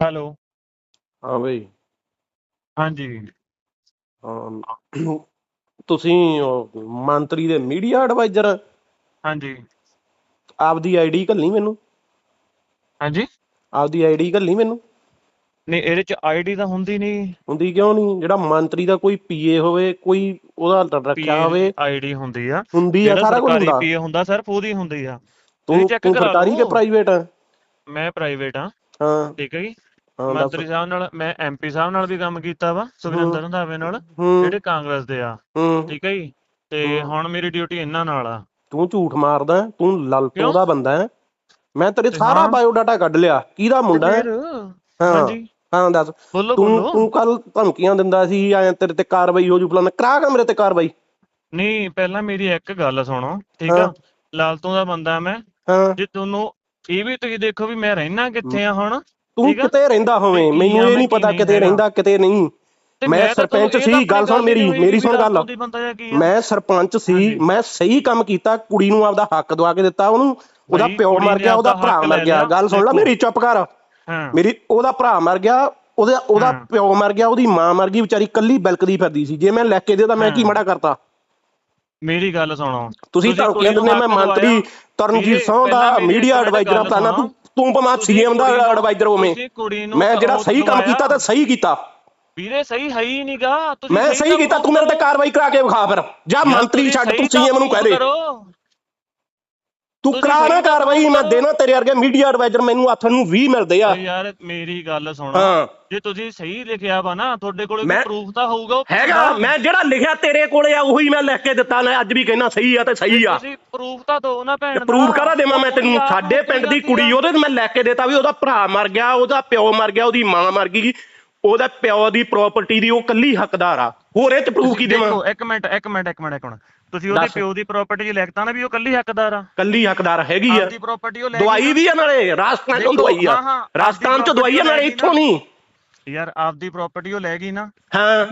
Hello. ਹਾਂ ਬਈ। ਹਾਂਜੀ। ਅਮ, ਤੁਸੀਂ ਉਹ ਮੰਤਰੀ ਦੇ ਮੀਡੀਆ ਐਡਵਾਈਜ਼ਰ। ਹਾਂਜੀ। ਆਪਦੀ ਆਈਡੀ ਘੱਲਣੀ ਮੈਨੂੰ। ਹਾਂਜੀ। ਆਪਦੀ ਆਈਡੀ ਘੱਲਣੀ ਮੈਨੂੰ। ਨਹੀਂ ਇਹਦੇ ਚ ਆਈਡੀ ਤਾਂ ਹੁੰਦੀ ਨਹੀਂ। ਹੁੰਦੀ ਕਿਉਂ ਨਹੀਂ? ਜਿਹੜਾ ਮੰਤਰੀ ਦਾ ਕੋਈ ਪੀਏ ਹੋਵੇ ਕੋਈ ਉਹਦਾ ਰੱਖਿਆ ਹੋਵੇ। ਆਈਡੀ ਹੁੰਦੀ ਆ। ਹੁੰਦੀ ਆ ਜਿਹੜਾ ਸਾਰਾ ਕੁਝ ਸਰਕਾਰੀ ਹੁੰਦਾ। ਪੀਏ ਹੁੰਦਾ ਸਿਰਫ ਉਹਦੀ ਹੁੰਦੀ ਆ। ਤੂੰ ਤੁਸੀਂ check ਤੂੰ ਕਰਾ ਸਰਕਾਰੀ ਕਿ ਲਓ। ਪ੍ਰਾਈਵੇਟ ਆ? ਮੈਂ ਪ੍ਰਾਈਵੇਟ ਆ। ਹਾਂ। ਠੀਕ ਹੈ ਜੀ? ਹਾਂ ਦੱਸ। ਮੰਤਰੀ ਸਾਹਿਬ ਨਾਲ ਮੈਂ ਐਮਪੀ ਸਾਹਿਬ ਨਾਲ ਵੀ ਕੰਮ ਕੀਤਾ ਵਾ ਸੁਖਜਿੰਦਰ ਰੰਧਾਵੇ ਨਾਲ ਹੂੰ। ਜਿਹੜੇ ਕਾਂਗਰਸ ਦੇ ਆ। ਹੂੰ। ਠੀਕ ਹੈ ਜੀ? ਤੇ ਹੂੰ। ਹੁਣ ਮੇਰੀ ਡਿਊਟੀ ਇਹਨਾਂ ਨਾਲ ਆ। ਤੂੰ ਝੂਠ ਮਾਰਦਾ ਹੈ, ਤੂੰ ਲਲਤੋਂ ਕਿਉਂ? ਦਾ ਬੰਦਾ ਹੈ। ਮੈਂ ਤੇਰੇ ਤੇ ਸਾਰਾ ਹਾਂ। ਬਾਇਓਡਾਟਾ ਕੱਢ ਲਿਆ। ਕਿਹਦਾ ਮੁੰਡਾ ਹੈ? ਹਾਂ। ਹਾਂਜੀ। ਹਾਂ ਦੱਸ। ਬੋਲੋ ਤੂੰ ਬੋਲੋ ਤੂੰ ਕੱਲ ਧਮਕੀਆਂ ਦਿੰਦਾ ਸੀ ਐ ਤੇਰੇ ਤੇ ਕਾਰਵਾਈ ਹੋ ਜੂ ਫਲਾਣਾ। ਕਰਾ ਕੇ ਮੇਰੇ ਤੇ ਕਾਰਵਾਈ। ਨਹੀਂ ਪਹਿਲਾਂ ਮੇਰੀ ਇੱਕ ਗੱਲ ਸੁਣੋ। ਠੀਕ ਹਾਂ। ਆ? ਲਾਲਤੋਂ ਦਾ ਬੰਦਾ ਮੈਂ। ਹਾਂ। ਜੇ ਤੁਹਾਨੂੰ ਇਹ ਵੀ ਤੁਸੀਂ ਦੇਖੋ ਵੀ ਮੈਂ ਰਹਿਣਾ ਕਿੱਥੇ ਆ ਹੁਣ ਤੂੰ ਠੀਕ ਆ? ਕਿਤੇ ਰਹਿੰਦਾ ਹੋਵੇਂ ਕੀ ਮੈਨੂੰ ਆ, ਇਹ ਮੈਂ ਨਹੀਂ ਕੀ ਪਤਾ ਨਹੀਂ ਕਿਤੇ ਹੈਗਾ। ਰਹਿੰਦਾ ਕਿਤੇ ਨਹੀਂ ਤੇ ਮੈਂ ਤਾਂ ਤੁਹਾਨੂੰ- ਸਰਪੰਚ ਇਹ ਤਾਂ ਸੀ, ਗੱਲ ਸੁਣ ਮੇਰੀ, ਹੋਈ ਮੇਰੀ ਵੀ ਸੁਣ ਗੱਲ। ਲਾਲਤੋਂ ਦੀ ਬੰਦਾ ਜਾਂ ਕੀ ਆ। ਮੈਂ ਸਰਪੰਚ ਸੀ ਹਾਂਜੀ। ਮੈਂ ਸਹੀ ਕੰਮ ਕੀਤਾ ਕੁੜੀ ਨੂੰ ਆਪਦਾ ਹੱਕ ਦਵਾ ਕੇ ਦਿੱਤਾ ਉਹਨੂੰ ਉਹਦਾ ਬਈ, ਪਿਓ ਕੁੜੀ ਮਰ ਨੇ ਗਿਆ ਉਹਦਾ ਆਪਦਾ ਭਰਾ ਹੱਕ ਮਰ ਲੈ ਗਿਆ ਲਿਆ, ਗੱਲ ਸੁਣ ਲੈ। ਮੇਰੀ ਚੁੱਪ ਕਰ ਹਾਂ ਮੇਰੀ ਉਹਦਾ ਭਰਾ ਮਰ ਗਿਆ ਉਹਦਾ ਉਹਦਾ ਹਾਂ। ਪਿਓ ਮਰ ਗਿਆ ਉਹਦੀ ਮਾਂ ਮਰ ਗਈ ਵਿਚਾਰੀ ਕੱਲੀ ਬਿਲਕਦੀ ਫਿਰਦੀ ਸੀ ਜੇ ਮੈਂ ਲੈ ਕੇ ਦੇ ਤਾਂ ਮੈਂ ਕੀ। ਮੜਾ ਕਰਤਾ ਮੇਰੀ ਗੱਲ ਸੁਣੋ ਤੁਸੀਂ ਧਮਕੀਆਂ ਦਿੰਦੇ ਮੈਂ ਮੰਤਰੀ। ਤਰਨਜੀਤ ਸਿੰਘ ਦਾ ਪਹਿਲਾਂ ਮੀਡੀਆ ਐਡਵਾਈਜ਼ਰ ਗੱਲ ਪਲਾਨਾ ਤੂੰ। ਤੂੰ ਭਾਵੇਂ ਸੀਐਮ ਦਾ ਐਡਵਾਈਜ਼ਰ ਹੋਵੇਂ ਮੈਂ ਜਿਹੜਾ ਸਹੀ ਕੰਮ। ਕੀਤਾ ਤਾਂ ਸਹੀ ਕੀਤਾ ਵੀਰੇ ਸਹੀ ਹੈ ਹੀ ਨਹੀਂਗਾ ਤੁਸੀਂ ਮੈਂ ਸਹੀ ਕੀਤਾ ਤੂੰ ਮੇਰੇ ਤੇ ਕਰੋ। ਕਾਰਵਾਈ ਕਰਾ ਕੇ ਵਿਖਾ ਫਿਰ ਜਾਂ ਮੰਤਰੀ ਛੱਡ ਤੂੰ ਸੀਐਮ ਨੂੰ ਕਹਿ ਦੇ। ਤੂੰ ਕਰਾ ਨਾ ਕਾਰਵਾਈ ਮੈਂ। ਦੇਣਾ ਤੇਰੇ ਵਰਗੇ ਮੀਡੀਆ ਐਡਵਾਈਜ਼ਰ ਮੈਨੂੰ ਹੱਥ ਨੂੰ 20 ਮਿਲਦੇ ਆ। ਯਾਰ ਮੇਰੀ ਗੱਲ ਸੁਣੋ। ਹਾਂ। ਜੇ ਤੁਸੀਂ ਸਹੀ ਲਿਖਿਆ ਵਾ ਨਾ ਤੁਹਾਡੇ ਕੋਲ ਕੋਈ ਪ੍ਰੂਫ ਤਾਂ ਹੋਊਗਾ ਹੈਗਾ। ਮੈਂ ਜਿਹੜਾ ਲਿਖਿਆ ਤੇਰੇ ਕੋਲੇ ਆ ਉਹੀ ਮੈਂ ਲਿਖ ਕੇ ਦਿੱਤਾ ਮੈਂ ਅੱਜ ਵੀ ਕਹਿਣਾ ਸਹੀ ਆ ਤੇ ਸਹੀ ਆ। ਤੁਸੀਂ ਪ੍ਰੂਫ ਤਾਂ ਦਿਓ ਨਾ ਭੈਣ ਦਾ। ਪ੍ਰੂਫ ਕਰਾ ਦੇਵਾਂ ਮੈਂ ਤੈਨੂੰ? ਸਾਡੇ ਪਿੰਡ ਦੀ ਕੁੜੀ। ਉਹਦੇ ਤੇ ਮੈਂ ਲਿਖ ਕੇ ਦਿੱਤਾ ਵੀ ਉਹਦਾ ਭਰਾ ਮਰ ਗਿਆ ਉਹਦਾ ਪਿਓ ਮਰ ਗਿਆ ਉਹਦੀ ਮਾਂ ਮਰ ਗਈ ਉਹਦਾ ਪਿਓ ਦੀ ਪ੍ਰਾਪਰਟੀ ਦੀ ਉਹ ਕੱਲੀ ਹੱਕਦਾਰ ਆ। ਹੋਰ ਇਹ ਚ ਪ੍ਰੂਫ ਕੀ ਦੇਵਾਂ? ਇੱਕ ਮਿੰਟ ਇੱਕ ਮਿੰਟ ਇੱਕ ਮਿੰਟ ਇੱਕ ਮਿੰਟ। ਤੁਸੀਂ ਉਹਦੇ ਦੱਸ। ਪਿਓ ਦੀ ਪ੍ਰਾਪਰਟੀ 'ਚ ਲਿਖਤਾ ਨਾ ਵੀ ਉਹ ਕੱਲੀ ਹੱਕਦਾਰ ਆ। ਕੱਲੀ ਹੱਕਦਾਰ ਹੈਗੀ ਆ। ਆਪਦੀ ਪ੍ਰਾਪਰਟੀ ਉਹ ਲੈ ਦਵਾਈ ਵੀ ਆ ਨਾਲੇ ਰਾਜਸਥਾਨ ਤੋਂ ਦੇਖੋ, ਦਵਾਈ ਆ। ਹਾਂ, ਹਾਂ, ਰਾਜਸਥਾਨ ਆਪਦੀ ਚ ਦਵਾਈ ਆ ਨਾਲੇ ਲੈ ਇੱਥੋਂ। ਨਹੀਂ। ਯਾਰ ਆਪਦੀ ਪ੍ਰਾਪਰਟੀ ਉਹ ਲੈ ਗਈ ਨਾ। ਹਾਂ।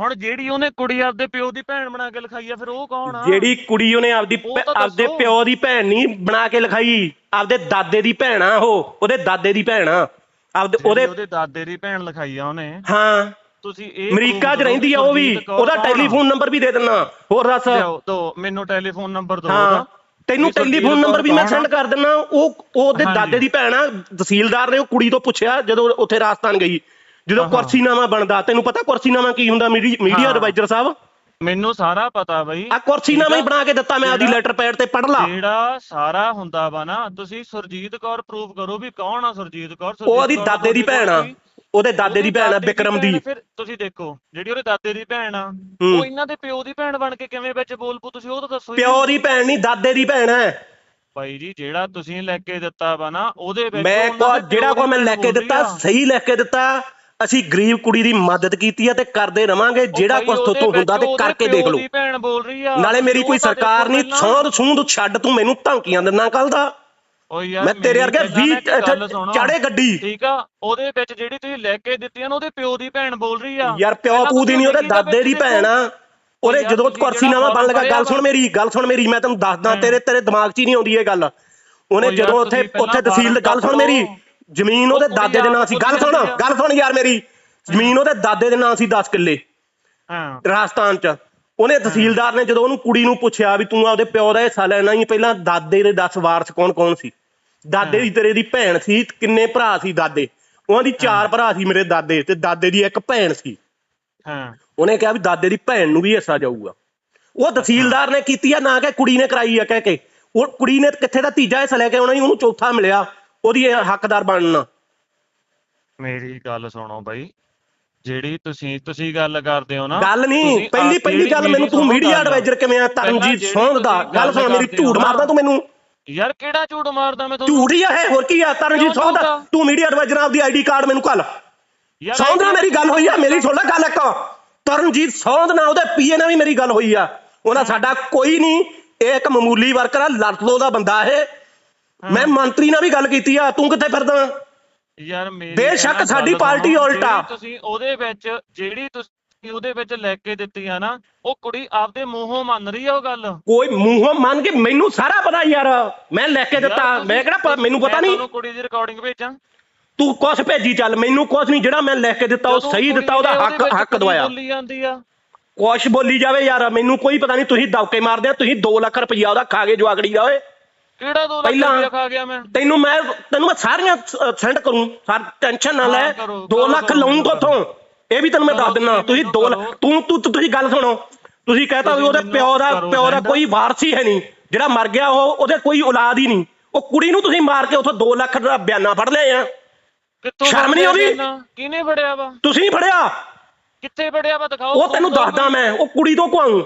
ਹੁਣ ਜਿਹੜੀ ਉਹਨੇ ਕੁੜੀ ਆਪਦੇ ਪਿਓ ਦੀ ਭੈਣ ਬਣਾ ਕੇ ਲਿਖਾਈ ਆ ਫਿਰ ਉਹ ਕੌਣ ਆ? ਜਿਹੜੀ ਕੁੜੀ ਉਹਨੇ ਆਪਦੀ ਉਹ ਭੈ- ਤਾਂ ਆਪਦੇ ਦੱਸੋ। ਪਿਓ ਦੀ ਭੈਣ ਨਹੀਂ ਬਣਾ ਕੇ ਲਿਖਾਈ ਆਪਦੇ ਦਾਦੇ ਦੀ ਭੈਣ ਆ ਉਹ ਉਹਦੇ ਦਾਦੇ ਦੀ ਭੈਣ ਆ। ਆਪਦੇ ਜਿਹੜੀ ਉਹਦੇ ਉਹਦੇ ਦਾਦੇ ਦੀ ਭੈਣ ਲਿਖਾਈ ਆ ਉਹਨੇ। ਹਾਂ। ਤੁਸੀਂ ਇਹ ਅਮਰੀਕਾ 'ਚ ਰਹਿੰਦੀ ਆ ਉਹ ਵੀ ਉਹਦਾ? ਟੈਲੀਫੋਨ ਨੰਬਰ ਵੀ ਦੇ ਦਿੰਨਾ ਹੋਰ ਦੱਸ ਦਿਓ ਦਿਓ ਮੈਨੂੰ ਟੈਲੀਫੋਨ ਨੰਬਰ ਦਿਓ ਹਾਂ ਉਹਦਾ ਤੈਨੂੰ ਟੈਲੀਫੋਨ ਨੰਬਰ ਵੀ ਮੈਂ? ਸੈਂਡ ਕਰ ਦਿੰਨਾ ਉਹ ਉਹਦੇ। ਦਾਦੇ ਦੀ ਭੈਣ ਆ ਤਹਿਸੀਲਦਾਰ ਨੇ ਉਹ ਕੁੜੀ ਤੋਂ ਪੁੱਛਿਆ ਜਦੋਂ ਉੱਥੇ ਰਾਜਸਥਾਨ ਗਈ ਜਦੋਂ। ਕੁਰਸੀਨਾਮਾ ਬਣਦਾ ਤੈਨੂੰ ਪਤਾ ਕੁਰਸੀਨਾਮਾ ਕੀ ਹੁੰਦਾ ਮੀਡੀਆ। ਐਡਵਾਈਜ਼ਰ ਸਾਹਿਬ ਮੈਨੂੰ ਸਾਰਾ ਪਤਾ ਬਈ ਆ ਕੁਰਸੀਨਾਮਾ ਹੀ? ਬਣਾ ਕੇ ਦਿੱਤਾ ਮੈਂ ਜਿਹੜਾ- ਲੈਟਰ ਪੈਡ ਤੇ ਪੜ ਲਾ ਜਿਹੜਾ ਸਾਰਾ ਹੁੰਦਾ ਵਾ ਨਾ ਤੁਸੀਂ ਸੁਰਜੀਤ ਕੌਰ ਪ੍ਰੂਫ ਕਰੋ ਵੀ ਕੌਣ ਆ ਸੁਰਜੀਤ ਕੌਰ ਉਹ ਕੌਰ ਦਾਦੇ ਦੀ ਭੈਣ ਆ। ਉਹਦੇ ਦਾਦੇ ਦੀ ਭੈਣ ਆ ਭੈਣ, ਫਿਰ ਤੁਸੀਂ ਦੇਖੋ ਜਿਹੜੀ ਉਹਦੇ ਦਾਦੇ ਦੀ ਭੈਣ ਆ। ਉਹ ਇਹਨਾਂ ਦੇ ਪਿਓ ਦੀ ਭੈਣ ਬਣ ਕੇ ਕਿਵੇਂ ਵਿੱਚ ਬੋਲ ਪੂ ਤੁਸੀਂ ਉਹ ਤਾਂ ਦੱਸੋ। ਪਿਓ ਦੀ ਭੈਣ ਨਹੀਂ ਦਾਦੇ ਦੀ ਭੈਣ ਹੈ ਭਾਈ ਜੀ ਜਿਹੜਾ ਤੁਸੀਂ ਲੈ ਕੇ ਦਿੱਤਾ ਵਾ ਨਾ ਉਹਦੇ ਵਿੱਚ ਮੈਂ ਕੋ ਜਿਹੜਾ ਕੋ ਮੈਂ ਲੈ ਕੇ ਦਿੱਤਾ। ਸਹੀ ਲੈ ਕੇ ਦਿੱਤਾ ਅਸੀਂ ਗਰੀਬ ਕੁੜੀ ਦੀ ਮਦਦ ਕੀਤੀ ਆ ਤੇ ਕਰਦੇ ਰਵਾਂਗੇ ਜਿਹੜਾ ਕੁਝ ਉਹਦੇ ਤੋਂ ਹੁੰਦਾ ਤੇ ਕਰਕੇ ਦੇਖ ਲਓ ਨਾਲੇ ਮੇਰੀ ਕੋਈ ਸਰਕਾਰ ਨਹੀਂ। ਸੌਂਦ ਸੂੰਦ ਛੱਡ ਤੂੰ ਮੈਨੂੰ ਧਮਕੀਆਂ ਦਿੰਦਾ ਕੱਲ ਦਾ ਓ ਯਾਰ ਮੈਂ ਤੇਰੇ ਵਰਗੇ ਪਹਿਲਾਂ 20 ਨਾ ਇੱਕ ਗੱਲ ਇੱਥੇ ਸੁਣੋ। ਚਾੜੇ ਗੱਡੀ। ਠੀਕ ਆ ਉਹਦੇ ਵਿੱਚ ਜਿਹੜੀ ਤੁਸੀਂ ਲੈ ਕੇ ਦਿੱਤੀਆਂ ਨਾ ਉਹਦੇ ਪਿਓ ਦੀ ਭੈਣ ਬੋਲ ਰਹੀ ਆ। ਯਾਰ ਪਿਓ ਪੂ ਦੀ ਨਹੀਂ ਉਹਦੇ ਦਾਦੇ ਦੀ ਭੈਣ ਆ। ਉਹਦੇ ਜਦੋਂ ਕੁਰਸੀਨਾਮਾ ਜਿਹੜਾ ਬਣ ਲੱਗਾ ਗੱਲ ਸੁਣ ਮੇਰੀ ਗੱਲ ਸੁਣ ਮੇਰੀ ਮੈਂ ਤੈਨੂੰ ਦੱਸਦਾ। ਤੇਰੇ ਤੇਰੇ ਦਿਮਾਗ 'ਚ ਹੀ ਨਹੀਂ ਆਉਂਦੀ ਇਹ ਗੱਲ। ਉਹਨੇ ਜਦੋਂ ਉੱਥੇ ਉੱਥੇ ਤਹਿਸੀਲ ਗੱਲ ਸੁਣ ਮੇਰੀ। ਜ਼ਮੀਨ ਉਹਦੇ ਦਾਦੇ ਦੇ ਨਾਂ ਸੀ। ਗੱਲ ਸੁਣ। ਗੱਲ ਸੁਣ ਯਾਰ ਮੇਰੀ ਜ਼ਮੀਨ ਉਹਦੇ ਦਾਦੇ ਦੇ ਨਾਂ ਸੀ 10 ਕਿੱਲੇ। ਹਾਂ। ਰਾਜਸਥਾਨ 'ਚ। ਉਹਨੇ ਤਹਿਸੀਲਦਾਰ ਨੇ ਜਦੋਂ ਉਹਨੂੰ ਕੁੜੀ ਨੂੰ ਪੁੱਛਿਆ ਵੀ ਤੂੰ ਆਪਦੇ ਪਿਓ ਦਾ ਹਿੱਸਾ ਲੈਣਾ ਹੀ ਪਹਿਲਾਂ ਦਾਦੇ ਦੇ 10 ਵਾਰਸ ਕੌਣ ਕੌਣ ਸੀ? ਦਾਦੇ ਦੀ ਤੇਰੇ ਦੀ ਭੈਣ ਸੀ ਕਿੰਨੇ ਭਰਾ ਸੀ ਦਾਦੇ? ਉਹਨਾਂ ਦੀ ਚਾਰ ਭਰਾ ਸੀ ਮੇਰੇ ਦਾਦੇ ਤੇ ਦਾਦੇ ਦੀ ਇੱਕ ਭੈਣ ਸੀ। ਹਾਂ। ਉਹਨੇ ਕਿਹਾ ਵੀ ਦਾਦੇ ਦੀ ਭੈਣ ਨੂੰ ਵੀ ਹਿੱਸਾ ਜਾਊਗਾ। ਉਹ ਤਹਿਸੀਲਦਾਰ ਨੇ ਕੀਤੀ ਆ ਨਾ ਕਿ ਕੁੜੀ ਨੇ ਕਰਾਈ ਆ ਕਹਿ ਕੇ। ਉਹ ਕੁੜੀ ਨੇ ਕਿੱਥੇ ਦਾ ਤੀਜਾ ਹਿੱਸਾ ਲੈ ਕੇ ਆਉਣਾ ਉਹਨੂੰ ਚੌਥਾ ਮਿਲਿਆ ਉਹਦੀ ਹੱਕਦਾਰ ਬਣਨਾ। ਮੇਰੀ ਗੱਲ ਸੁਣੋ ਬਾਈ ਜਿਹੜੀ ਤੁਸੀਂ ਤੁਸੀਂ ਗੱਲ ਕਰਦੇ ਹੋ ਨਾ ਗੱਲ ਨਹੀਂ ਪਹਿਲੀ ਪਹਿਲੀ ਗੱਲ ਮੈਨੂੰ ਤੂੰ ਮੀਡੀਆ। ਐਡਵਾਈਜ਼ਰ ਕਿਵੇਂ ਆ ਤਰਨਜੀਤ ਸੌਂਦ ਦਾ ਗੱਲ ਸੁਣ ਮੇਰੀ ਝੂਠ ਮਾਰਦਾ ਤੂੰ ਮੈਨੂੰ। ਯਾਰ ਕਿਹੜਾ ਝੂਠ ਮਾਰਦਾ ਮੈਂ ਤੁਹਾਨੂੰ? ਝੂਠ ਹੀ ਆ ਇਹ ਹੋਰ ਕੀ ਆ? ਤਰਨਜੀਤ ਝੂਠ ਆ? ਤੂੰ ਮੀਡੀਆ ਐਡਵਾਈਜ਼ਰ ਆਪਦੀ ਆਈਡੀ ਕਾਰਡ ਮੈਨੂੰ ਕੱਲ ਨਾਲ ਮੇਰੀ ਗੱਲ ਹੋਈ ਆ ਮੇਰੀ ਲੈ ਗੱਲ ਇੱਕ। ਤਰਨਜੀਤ ਸੌਂਦ ਨਾਲ ਉਹਦੇ ਪੀਏ ਨਾਲ ਵੀ ਮੇਰੀ ਗੱਲ ਹੋਈ ਆ। ਉਹਨਾਂ ਸਾਡਾ ਕੋਈ ਨਹੀਂ ਇਹ ਇੱਕ ਮਾਮੂਲੀ ਵਰਕਰ ਆ ਲੜਲੋ ਦਾ ਬੰਦਾ ਇਹ। ਮੈਂ ਮੰਤਰੀ ਨਾਲ ਵੀ ਗੱਲ ਕੀਤੀ ਆ ਤੂੰ ਕਿੱਥੇ ਫਿਰਦਾ? ਯਾਰ ਮੇਰੀ ਬੇਸ਼ੱਕ ਸਾਡੀ ਪਾਰਟੀ ਉਲਟਾ। ਤੁਸੀਂ ਉਹਦੇ ਵਿੱਚ ਜਿਹੜੀ ਤੁਸੀਂ ਉਹਦੇ ਵਿੱਚ ਲੈ ਕੇ ਦਿੱਤੀ ਆ ਨਾ ਉਹ ਕੁੜੀ ਆਪਦੇ ਮੂੰਹੋਂ ਮੰਨ ਰਹੀ ਆ ਉਹ ਗੱਲ? ਕੋਈ ਮੂੰਹੋਂ ਮੰਨ ਕੇ ਮੈਨੂੰ ਸਾਰਾ ਪਤਾ ਯਾਰ ਮੈਂ ਲੈ ਕੇ ਦਿੱਤਾ ਮੈਂ ਕਿਹੜਾ ਮੈਨੂੰ ਪਤਾ ਨਹੀਂ। ਤੁਹਾਨੂੰ ਕੁੜੀ ਦੀ ਰਿਕਾਰਡਿੰਗ ਭੇਜਾਂ। ਤੂੰ ਕੁਛ ਭੇਜੀ ਚੱਲ ਮੈਨੂੰ ਕੁਛ ਨਹੀਂ ਜਿਹੜਾ ਮੈਂ ਲਿਖ ਕੇ ਦਿੱਤਾ ਉਹ ਸਹੀ ਕੁੜੀ ਦਿੱਤਾ ਉਹਦਾ ਹੱਕ ਹੱਕ ਕੁੜੀ ਦਵਾਇਆ। ਬੋਲੀ ਜਾਂਦੀ ਆ। ਕੁਛ ਬੋਲੀ ਜਾਵੇ ਯਾਰ ਮੈਨੂੰ ਕੋਈ ਪਤਾ ਨਹੀਂ ਤੁਸੀਂ ਦੌਕੇ ਮਾਰਦੇ ਆ ਤੁਸੀਂ 2 ਲੱਖ ਰੁਪਈਆ ਉਹਦਾ ਖਾ ਗਏ ਜਵਾਗੜੀ ਦਾ ਓਏ। ਕਿਹੜਾ ਦੋ ਲੱਖ ਪਹਿਲਾਂ- ਰੁਪਇਆ ਖਾ ਗਿਆ ਮੈਂ? ਤੈਨੂੰ ਮੈਂ ਤੈਨੂੰ ਮੈਂ ਸਾਰੀਆਂ ਸੈਂਡ ਕਰੂੰ ਸਾਰ ਟੈਨਸ਼ਨ ਨਾ ਲੈ ਹਾਂ, ਕਰੋ, 2 ਕਰੋ, ਲੱਖ ਲਊਂਗਾ। ਉਥੋਂ। ਇਹ ਵੀ ਤੈਨੂੰ ਮੈਂ ਦੱਸ ਦਿੰਦਾ ਤੁਸੀਂ ਤੁਸੀਂ 2 ਕਰੋ। ਤੂੰ ਤੂੰ ਤੁਸੀਂ ਗੱਲ ਸੁਣੋ। ਤੁਸੀਂ ਕਹਤਾ ਵੀ ਉਹਦੇ ਪਿਓ ਦਾ ਪਿਓ ਦਾ। ਕੋਈ ਵਾਰਸ ਹੀ ਹੈ ਨਹੀਂ ਜਿਹੜਾ ਮਰ ਗਿਆ ਉਹ ਉਹਦੇ ਕੋਈ ਔਲਾਦ ਹੀ ਨਹੀਂ। ਉਹ ਕੁੜੀ ਨੂੰ ਤੁਸੀਂ ਮਾਰ ਕੇ ਉਥੋਂ 2 ਲੱਖ ਦਾ ਬਿਆਨਾ ਫੜ ਲਿਆ ਆ। ਸ਼ਰਮ ਨੀ ਫੜਿਆ ਆਉਂਦੀ? ਕਿਹਨੇ ਫੜਿਆ ਵਾ? ਤੁਸੀਂ ਨਹੀਂ ਫੜਿਆ? ਕਿੱਥੇ ਫੜਿਆ ਵਾ ਦਿਖਾਓ। ਉਹ ਤੈਨੂੰ ਦੱਸਦਾ ਮੈਂ ਉਹ ਕੁੜੀ ਤੋਂ ਕਹਾਉਂ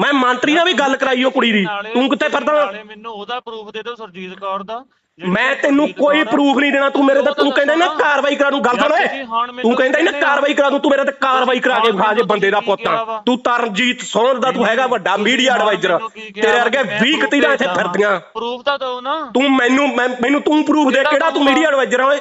ਮੈਂ ਮੰਤਰੀ ਨਾਲ ਵੀ ਗੱਲ ਕਰਾਈ ਉਹ ਕੁੜੀ ਦੀ। ਤੂੰ ਕਿੱਥੇ ਫਿਰਦਾ? ਨਾਲੇ ਮੈਨੂੰ ਉਹਦਾ ਪ੍ਰੂਫ ਦੇ ਦਿਓ ਸਰਜੀਤ ਕੌਰ ਦਾ। ਜਿਹੜੀ ਮੈਂ ਤੈਨੂੰ ਸਰਜੀਤ ਕੋਈ ਕੌਰ ਆ। ਪ੍ਰੂਫ ਨਹੀਂ ਦੇਣਾ ਤੂੰ ਮੇਰੇ ਤੇ ਤਾਂ ਕਹਿੰਦਾ ਨਾ। ਕਾਰਵਾਈ ਕਰਾ ਦੂੰ ਗੱਲ ਯਾਰ ਸੁਣ ਓਏ। ਤੁਸੀਂ ਹੁਣ ਤੂੰ ਮੈਨੂੰ ਕਹਿੰਦਾ ਨਾ ਕਹਿੰਦੇ ਕਾਰਵਾਈ ਕਰਾ ਦੂੰ ਤੂੰ ਮੇਰੇ ਤੇ ਕਾਰਵਾਈ ਕਰਾ ਕੇ ਵਿਖਾ ਜੇ ਬੰਦੇ ਦਾ ਪੁੱਤ? ਤੂੰ ਤਰਨਜੀਤ ਸੋਹਣ ਦਾ ਤੂੰ ਹੈਗਾ ਵੱਡਾ ਮੀਡੀਆ ਐਡਵਾਈਜ਼ਰ। ਤੇਰੇ ਵਰਗੇ 20 ਕਤੀਰਾਂ ਇੱਥੇ ਫਿਰਦੀਆਂ। ਪ੍ਰੂਫ ਤਾਂ ਦਿਓ ਨਾ। ਤੂੰ ਮੈਨੂੰ ਮੈਂ- ਮੈਨੂੰ ਤੂੰ ਪ੍ਰੂਫ ਦੇ ਕਿਹੜਾ ਤੂੰ proof? ਮੀਡੀਆ ਐਡਵਾਈਜ਼ਰ ਆ ਓਏ?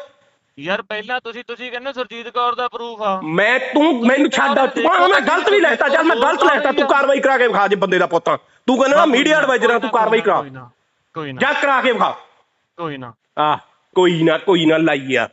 ਯਾਰ ਪਹਿਲਾਂ ਤੁਸੀਂ ਤੁਸੀਂ ਕਹਿੰਦੇ ਸਰਜੀਤ ਕੌਰ ਦਾ ਪ੍ਰੂਫ ਆ। ਮੈਂ ਤੂੰ ਮੈਨੂੰ ਛੱਡ ਤੂੰ ਆਹ ਮੈਂ ਗਲਤ ਵੀ ਲੈਤਾ ਚੱਲ ਮੈਂ ਗਲਤ ਲੈਤਾ। ਤੂੰ ਕਾਰਵਾਈ ਕਰਾ ਕੇ ਵਿਖਾ ਜੇ ਬੰਦੇ ਦਾ ਪੁੱਤ। ਤੂੰ ਕਹਿੰਦਾ ਨਾ ਮੀਡੀਆ ਐਡਵਾਈਜ਼ਰ ਆ ਤੂੰ ਕਾਰਵਾਈ ਕਰਾ। ਕੋਈ ਨਾ ਕੋਈ ਨਾ। ਜਾ ਕਰਾ ਕੇ ਵਿਖਾ। ਕੋਈ ਨਾ। ਆ ਕੋਈ ਨਾ ਕੋਈ ਨਾ ਲਾਈ ਆ।